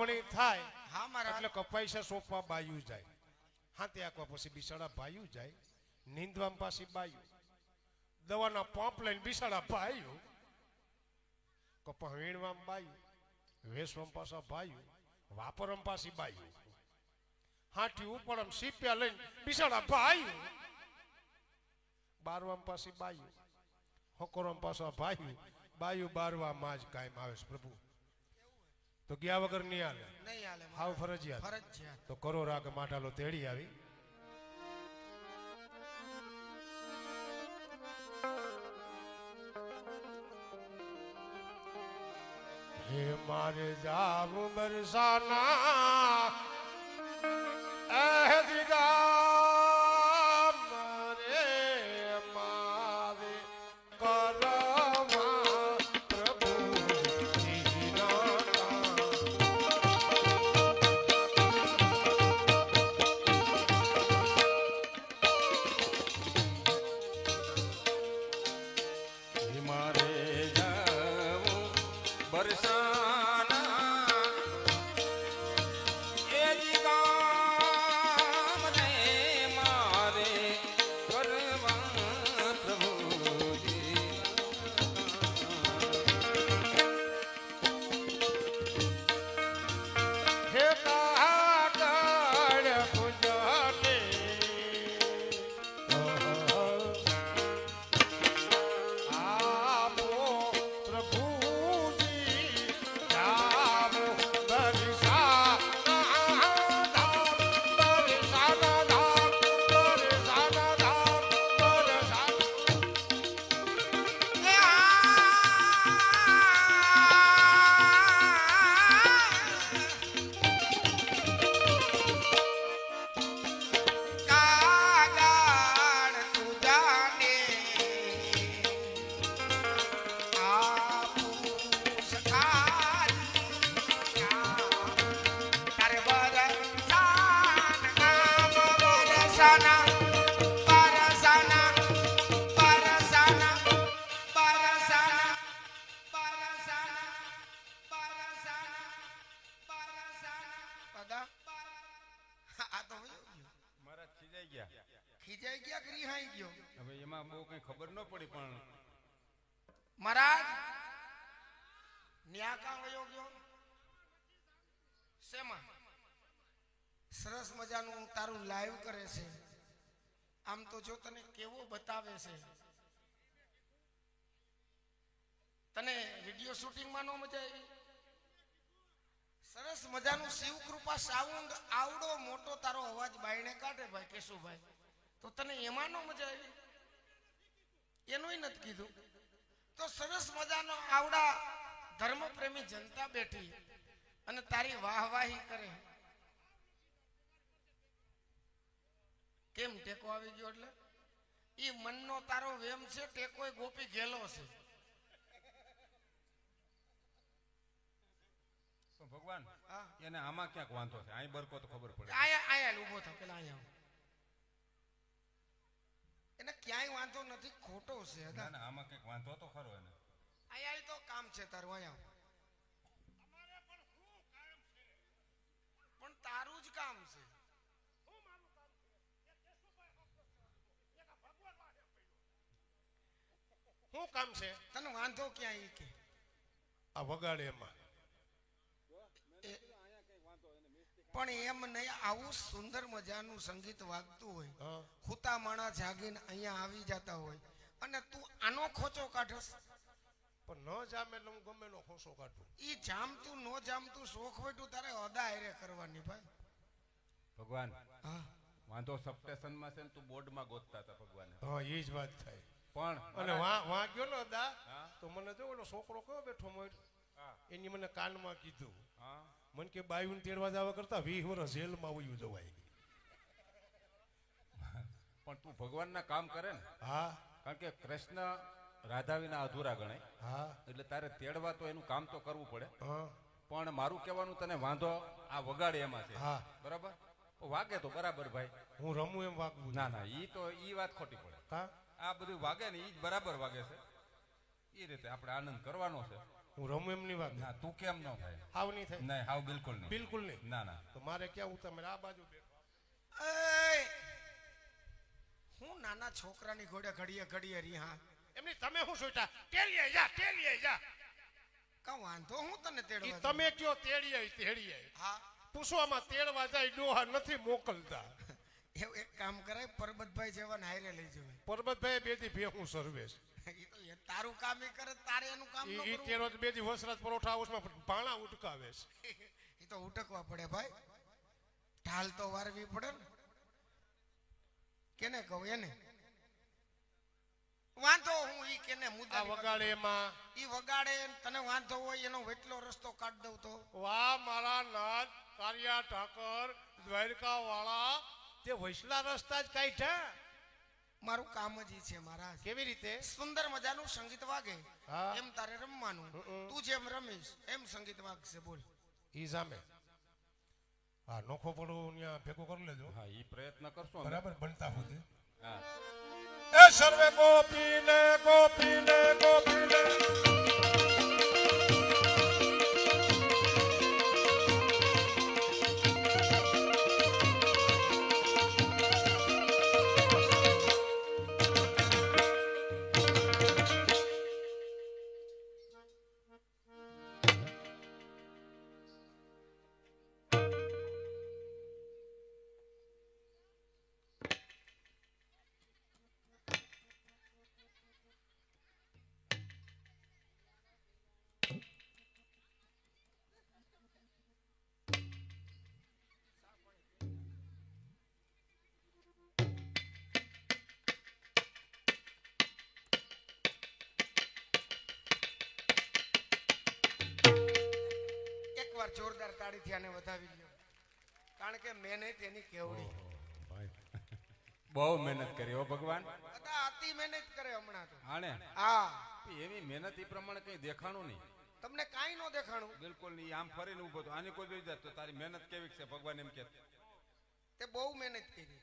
વાવણી થાય હા મારા એટલે કપાઈસા સોંપવા બાયું જાય. હાથે આંકવા પછી બિસાડા ભાયું જાય નીંદવા પાછી બાયું. દવાના પંપ લઈને બિસાડા ભાયું કપા વીણવા બાયું વેસવા પાછા ભાયું વાપરમ પાછી બાયું. હાટી ઉપડમ સીપ્યા લઈને બિસાડા ભાયું બારવામ પાછી બાયું હકોરમ પાછા ભાયું બાયું બારવા માં જ કાયમ આવે છે પ્રભુ. તો ગયા વગર નહીં હાલે. નહીં હાલે હાવ ફરજિયાત. ફરજિયાત. તો કરો રાગ માટાલો તેડી આવી. હે મારે જાવ બરસાના બરસાના તારું લાઈવ કરે છે. આમ તો જો તને કેવો બતાવે છે. તને વીડિયો શૂટિંગમાં નો મજા આવી? સરસ મજાનું શિવ કૃપા સાઉન્ડ આવડો મોટો તારો અવાજ બાયણે કાઢે ભાઈ કેશુભાઈ. તો તને એમાં નો મજા આવી? એનું નથી કીધું. તો સરસ મજાનો આવડા ધર્મપ્રેમી જનતા બેઠી અને તારી વાહવાહી કરે. કેમ ટેકો આવી ગયો એટલે? એ મનનો તારો વેમ છે ટેકોય ગોપી ગેલો છે. ભગવાન? એને આમાં ક્યાંક વાંધો છે? અહીં બરકો તો ખબર પડે. આયા આયા ઊભો થા પેલા અહીંયા એને ક્યાંય વાંધો નથી ખોટો છે આમાં કંઈક વાંધો તો ખરો એને. અહીંયા તો કામ છે તારું આયા આવ. પણ તારું જ કામ છે શું કામ છે? તને વાંધો ક્યાં ઈ કે. આ વગાડે એમાં. પણ એમ નહીં આવું સુંદર મજાનું સંગીત વાગતું હોય ખૂતા માણા જાગીને અહીંયા આવી જતા હોય અને તું આનો ખોચો કાઢસ. પણ ન જામે એટલે હું ગમે નો ખોસો કાઢું. ઈ જામતું ન જામતું શોખ હોય તું તારે અદા હેરે કરવાની ભાઈ. ભગવાન હા. વાંધો સબસ્ટેશનમાં છે ને તું બોર્ડમાં ગોતતા હતા ભગવાન. હા એ જ વાત થાય. પણ અને વા વા ગયો ને દા તો મને જો ઓલો છોકરો કયો બેઠો હા. એની મને કાનમાં કીધું. હા. મને કે બાયુને તેડવા જવા કરતા વીસ વર્ષ જેલમાં વયું જવાય. પણ તું ભગવાનના કામ કરે ને. હા. કારણ કે કૃષ્ણ રાધા વિના અધૂરા ગણાય. હા. એટલે તારે તેડવા તો એનું કામ તો કરવું પડે. હા. પણ મારું કહેવાનું તને વાંધો આ વગાડે એમાં છે. હા. બરાબર? વાગે તો બરાબર ભાઈ. હું રમું એમ વાગવું ના ના ઈ તો ઈ વાત ખોટી પડે. હા આ બધું વાગે ને એ જ બરાબર વાગે છે. એ રીતે આપણે આનંદ કરવાનો છે. હું રમું એમની વાત ના તું કેમ ન થાય? હાવ નહીં થાય. નહીં હાવ બિલકુલ નહીં. બિલકુલ નહીં. ના ના. તો મારે ક્યાં હું તમે આ બાજુ બેઠો? હું નાના છોકરાની ઘોડે ઘડીએ ઘડીએ રીહા એમની તમે શું સોચા ટેલીએ જા ટેલીએ જા. કા વાંધો હું તને ઈ તેડવા તમે કયો તેડીએ તેડીએ? હા. પૂછવામાં તેડવા જાય ડોહા નથી મોકલતા. એવું એક કામ કરાય પરબતભાઈ જેવા હારે લઈ જવાય. પરબતભાઈ બે દી ભેહું સર્વે ઈ તારું કામ ઈ કરે તારે એનું કામ ન ઈ ઈ કરવું. તેરો બે દી વસરાજ પરોઠા હાઉસમાં ભાણા ઉટકાવે છે. ઈ તો ઉટકવા પડે ભાઈ. ઢાલ તો વારવી પડે ને. કેને કહું એને? વાંધો હું ઈ કેને મુદ્દા વગાડે એમાં ઈ વગાડે તને વાંધો હોય એનો વેટલો રસ્તો કાઢ દઉં તો. વાહ મારા નાથ કારિયા ઠાકર દ્વારકા વાળા તે વૈસલા રસ્તા જ કાઢ્યા મારું કામ જ ઈ છે મારા કેવી રીતે? સુંદર મજાનું સંગીત વાગે. એમ તારે રમવાનું. તું જેમ રમીશ એમ સંગીત વાગશે બોલ. ઈ સામે. હા નોખો પડો ત્યાં ભેગો કરી લેજો. હા એ પ્રયત્ન કરશો બરાબર? બનતા સુધી હા. એ સર્વે ગોપીને ગોપીને ગોપીને. એકવાર જોરદાર તાળીથી આને વધાવી લ્યો. કારણ કે મહેનત એની કેવડી. બહુ મહેનત કરી હો ભગવાન. બધા અતિ મહેનત કરે હમણાં તો. આને હા. એવી મહેનત એ પ્રમાણે કઈ દેખાણું નહીં. તમને કાંઈ ન દેખાણું. બિલકુલ નહીં આમ ફરીને ઊભો તો આની કોઈ જોઈ તો તારી મહેનત કેવી છે ભગવાન એમ કે તે બહુ મહેનત કરી.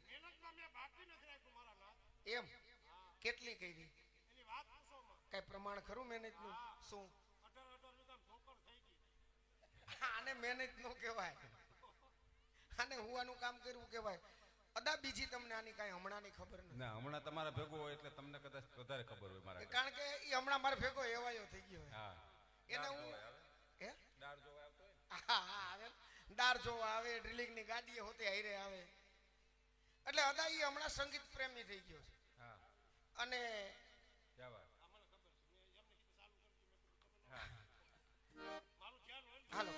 એમ? કેટલી કરી? કઈ પ્રમાણ ખરું મહેનતનું શું? આને મહેનત નો કહેવાય. આને હુવાનું કામ કર્યું કહેવાય. અદા બીજી તમને આની કઈ હમણાં ની ખબર નથી. ના હમણાં તમારા ભેગો હોય એટલે તમને કદાચ વધારે ખબર હોય મારા કારણ કે એ હમણાં મારે ભેગો એવાયો થઈ ગયો હા. એને હું હે? દાળ જોવા આવતો હોય હા, હા, આવે. દાર જોવા આવે ડ્રિલિંગની ગાડીએ હોતે હાઈરે આવે. એટલે અદા ઈ હમણાં સંગીત પ્રેમી થઈ ગયો છે. હા. અને હાલો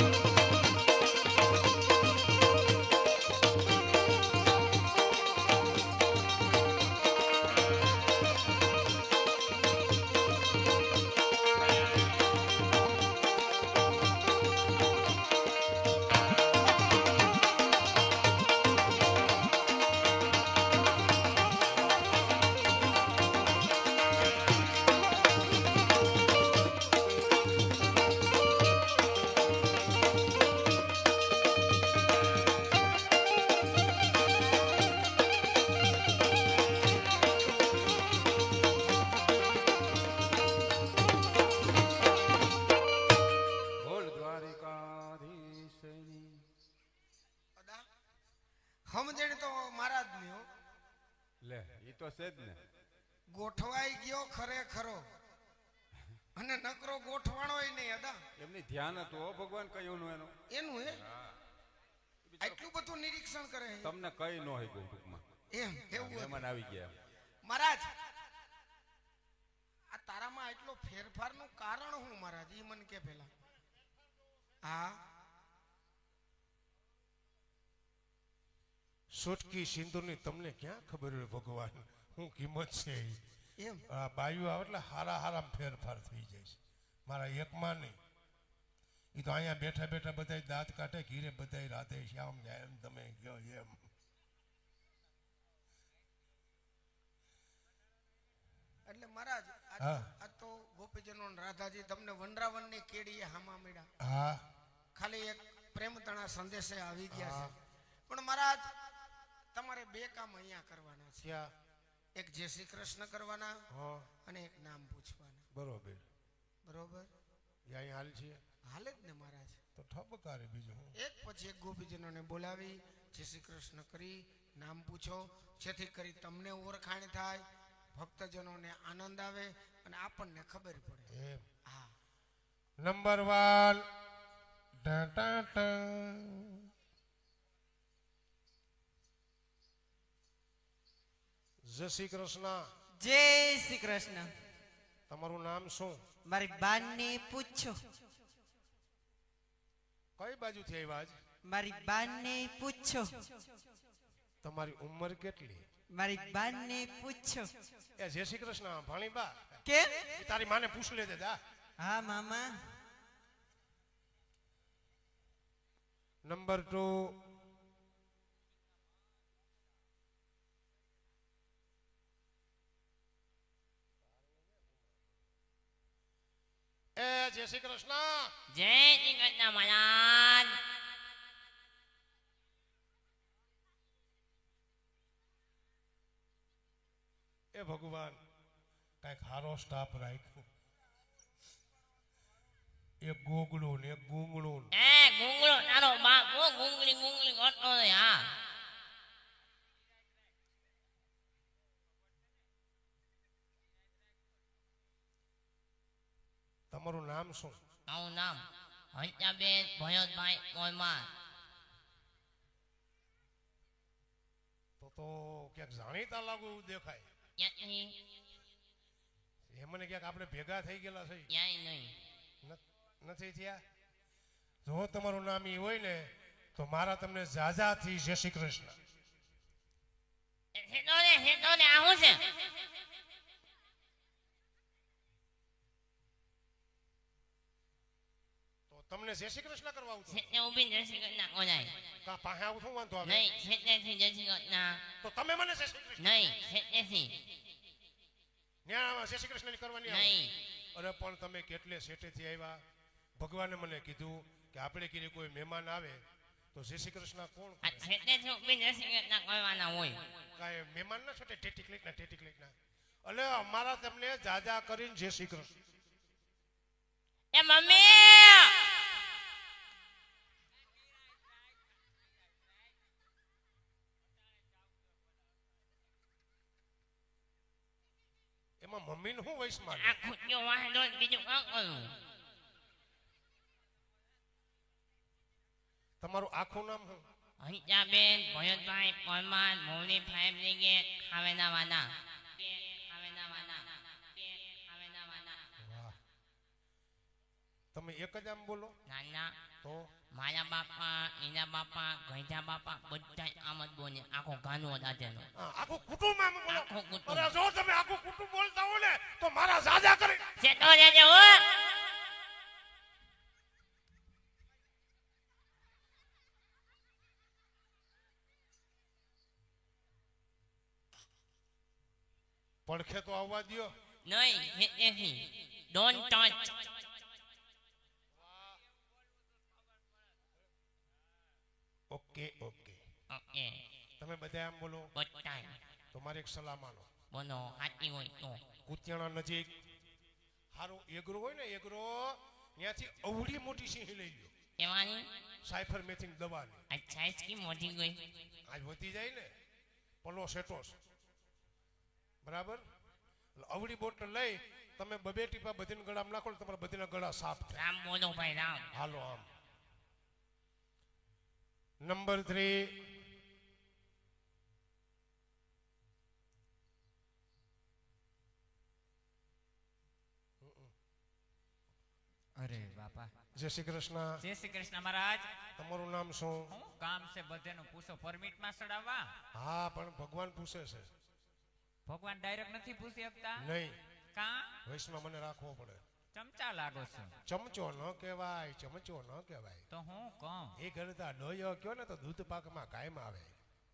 કરો બોલ ગોઠવાણોય નહીં અદા. એમની ધ્યાન હતું ભગવાન કયું નું એનું? એનું હે? આટલું બધું નિરીક્ષણ કરે તમને કઈ ન હોય ગયું ટૂંકમાં. એમ એવું. મહેમાન આવી ગયા મહારાજ આ તારામાં આટલો ફેરફારનું કારણ હું મહારાજ? ઈ મને કે પેલા હા સોટકી સિંદૂરની તમને ક્યાં ખબર હોય ભગવાન? હું કિંમત છે એમ. આ બાયુ આવે એટલે હારા હારા ફેરફાર થઈ જાય છે. મારા એકમાં નહીં. એ તો અહીંયા બેઠા બેઠા બધા દાંત કાઢે ઘીરે બધા રાધે શ્યામ જાય એમ તમે કહો એમ. એટલે મહારાજ આ તો ગોપીજનો રાધાજી તમને વનરાવનની કેડીએ હામા મળ્યા હા. ખાલી એક પ્રેમ તણા સંદેશે આવી ગયા છે. પણ મહારાજ તમારે બે કામ અહીંયા કરવાના છે. એક જય શ્રી કૃષ્ણ કરવાના હા. અને એક નામ પૂછવાના. બરોબર. બરોબર? એ અહીંયા હાલ છે. હાલે જ ને મહારાજ. તો ઠપકારે બીજું એક પછી એક ગોપીજનોને બોલાવી જય શ્રી કૃષ્ણ કરી નામ પૂછો. જેથી કરી તમને ઓળખાણ થાય ભક્તજનોને આનંદ આવે અને આપણને ખબર પડે. એમ. હા. Number one. ટા ટા ટા. જય શ્રી કૃષ્ણ. જય શ્રી કૃષ્ણ. તમારું નામ શું? મારી બાને પૂછો કઈ બાજુથી આવ્યા આજ? મારી બાને પૂછો તમારી ઉંમર કેટલી? મારી બાને પૂછો એ જય શ્રી કૃષ્ણ ભાણી બા. કે? તારી માને પૂછ લે દા હા મામા. નંબર ટુ એ જય શ્રી કૃષ્ણ. જય શ્રી કૃષ્ણ મહારાજ. એ ભગવાન કંઈક હારો સ્ટાફ રાખ્યો. એક ગોગડો ને એક ગુંગળું. એ ગુંગળો તારો બાપ ઓ ગુંગળી ગુંગળી ગોટો હા. તમારું નામ શું? મારું નામ હંચાબેન ભયોતભાઈ મોહમાન તો તો ક્યાંક જાણીતા લાગુ દેખાય. એ મને ક્યાંક આપણે ભેગા થઈ ગયેલા છે? ક્યાંય નહીં. નથી થયા? જો તમારું નામ એ હોય ને તો મારા તમને જાજાથી જય શ્રી કૃષ્ણ. હેતો ને હેતો ને આ છે. તમને જય શ્રી કૃષ્ણ કરવા આવું છું હું બી જય શ્રી કૃષ્ણ કોનાય કા પાસે આવું છું વાંધો આવે. નહીં છેટેથી જય શ્રી કૃષ્ણ. તો તમે મને જય શ્રી કૃષ્ણ. નહીં છેટેથી ન્યા જય શ્રી કૃષ્ણ કરવાની નહીં. અરે પણ તમે કેટલે સેટેથી આવ્યા? ભગવાને મને કીધું કે આપણે કીધું કોઈ મહેમાન આવે તો જય શ્રી કૃષ્ણ કોણ આ થી બી જય શ્રી કૃષ્ણ કરવાના હોય. કાય મહેમાન ના છોટે ટેટી ક્લિક ના ટેટી ક્લિક ના. એટલે અમારા તમને જાજા કરીને જય શ્રી કૃષ્ણ. એ મમ્મી! એમાં મમ્મીનું શું વયસ માને આ વાંધો બીજું કામ કરું? તમારું આખું નામ શું? હંચાબેન ભયતભાઈ પરમાર મૌલી ફાઈવ બ્રિગેડ ખાવેના વાના ખાવેના વાના ખાવેના વાના વાહ તમે એક જ આમ બોલો? નાના. તો? મારા બાપા એના બાપા ગઈજા બાપા બધા આમ જ બોલે. આખો ગાનો દાદાનો આખો કુટુંબ આમ બોલો. આખો કુટુંબ. અરે જો તમે આખો કુટુંબ બોલતા હો ને તો મારા જાજા કરી. ચેતો રહેજે હો. પડખે તો આવવા દ્યો. નહીં હેતેથી don't touch okay okay. Okay. તમે બધા એમ બોલો બટાઈ તો મારી એક સલાહ માનો. બોલો હાચી હોય તો. કુતિયાણા નજીક હારો એગરો હોય ને એગરો ત્યાંથી અવડી મોટી સિંહ લઈ લ્યો. એવાની? સાયફર મેથિંગ દવાની આ સાઈઝ કી મોટી ગઈ. આજ વધી જાય ને પલો સેટોસ બરાબર? અવડી અવળી બોટલ લઈ તમે બબે ટીપા બધીના ગળામાં નાખો તમારા બધીના ગળા સાફ થાય. રામ બોલો ભાઈ રામ. હાલો આમ. નંબર થ્રી અરે બાપા. જય શ્રી કૃષ્ણ. જય શ્રી કૃષ્ણ મહારાજ. તમારું નામ શું? હું કામ છે બધેનું પૂછો. પરમિટમાં ચડાવવા હા પણ ભગવાન પૂછે છે. ભગવાન ડાયરેક્ટ નથી પૂછી શકતા નહીં. કા? વૈષ્ણવ મને રાખવો પડે. ચમચા લાગો છો. ચમચો ન કહેવાય ચમચો ન કહેવાય. તો હું કહું. એ કરતા ડોયો કયો ને તો દૂધ પાકમાં કાયમ આવે.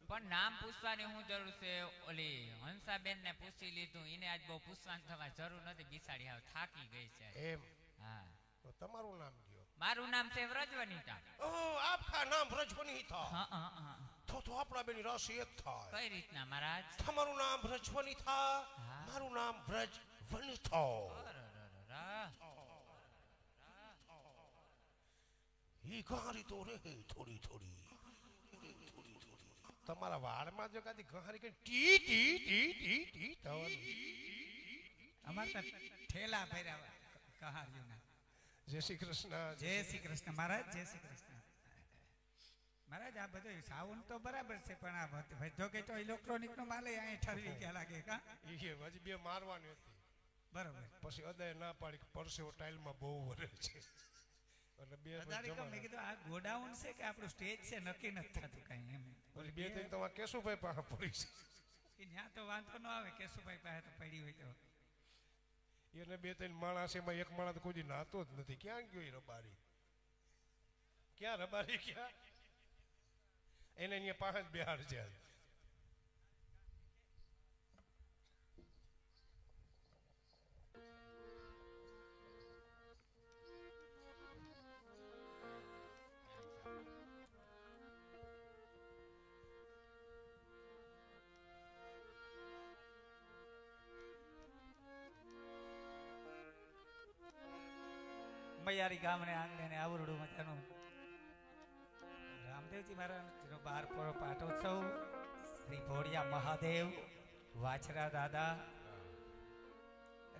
પણ નામ પૂછવાની હું જરૂર છે? ઓલી હંસાબેન ને પૂછી લીધું. એને આજ બહુ પૂછવાની તમારે જરૂર નથી. બિસાડી આવ થાકી ગઈ છે. એમ? હા. તો તમારું નામ કયો? મારું નામ છે વ્રજવનિતા. ઓ આપકા નામ વ્રજવનિતા. હા હા હા. તો તો આપણા બેની રાશિ એક થાય. કઈ રીતના મહારાજ? તમારું નામ વ્રજવનિતા મારું નામ વ્રજ વની થા અરરરરર. ઈ ઘારી તો રે થોડી થોડી થોડી થોડી તમારા વાળમાં જો કાદી ઘારી કે ટી ટી ટી ટી ટી થવાનું અમાર તો ઠેલા ભર્યા કહારીઓના જય શ્રી કૃષ્ણ. જય શ્રી કૃષ્ણ. મહારાજ જય શ્રી કૃષ્ણ. મહારાજ આ બધું સાઉન્ડ તો બરાબર છે પણ આ ભજો કે તો ઇલેક્ટ્રોનિક નો માલે અહીં ઠરવી ગયા લાગે કા? કે હજી બે મારવાની હતી. બરાબર. પછી અદય ના પાડી કે પરસેવો ટાઇલમાં બહુ વરે છે. એટલે બે મેં કીધું આ ગોડાઉન છે કે આપણું સ્ટેજ છે નક્કી નથી થતું કઈ એમ. પછી બે ત્રણ તમારે કેશુભાઈ પાસે પડી છે. ત્યાં તો વાંધો ન આવે કેશુભાઈ પાસે તો પડી હોય તો. એને બે ત્રણ માણસ એમાં એક માણસ કોઈ નાતો જ નથી. ક્યાં ગયો એ રબારી? ક્યાં રબારી ક્યાં? એને અહીંયા જ બિહાર છે. મૈયારી ગામને આંગણે ને આવરડું મજાનું. રામદેવજી મહારાજનો બાર પોરો પાટોત્સવ શ્રી ભોળિયા મહાદેવ વાછરા દાદા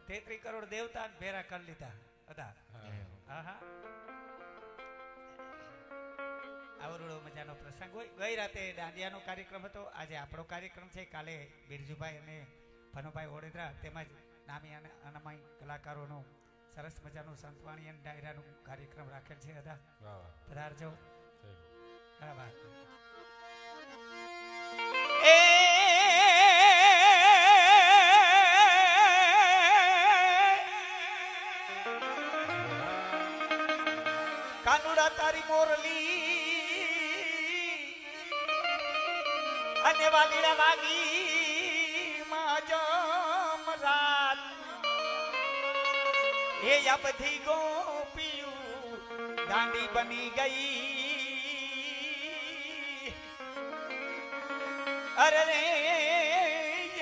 તેત્રી કરોડ દેવતા ભેરા કરી લીધા હતા. આવરડો મજાનો પ્રસંગ હોય. ગઈ રાતે દાંડિયાનો કાર્યક્રમ હતો. આજે આપણો કાર્યક્રમ છે. કાલે બિરજુભાઈ અને ભનુભાઈ ઓડેદરા તેમજ નામી અને અનામાઈ કલાકારોનો સરસ મજાનું સંતવાણી અને ડાયરાનું કાર્યક્રમ રાખેલ છે દાદા પધારજો બરાબર કાનુડા તારી મોરલી અને વાલીડા વાગી એ અબધી ગોપીયું દાંડી બની ગઈ. અરે રે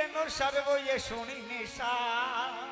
એનો સર્વો એ સુણી નિશાદ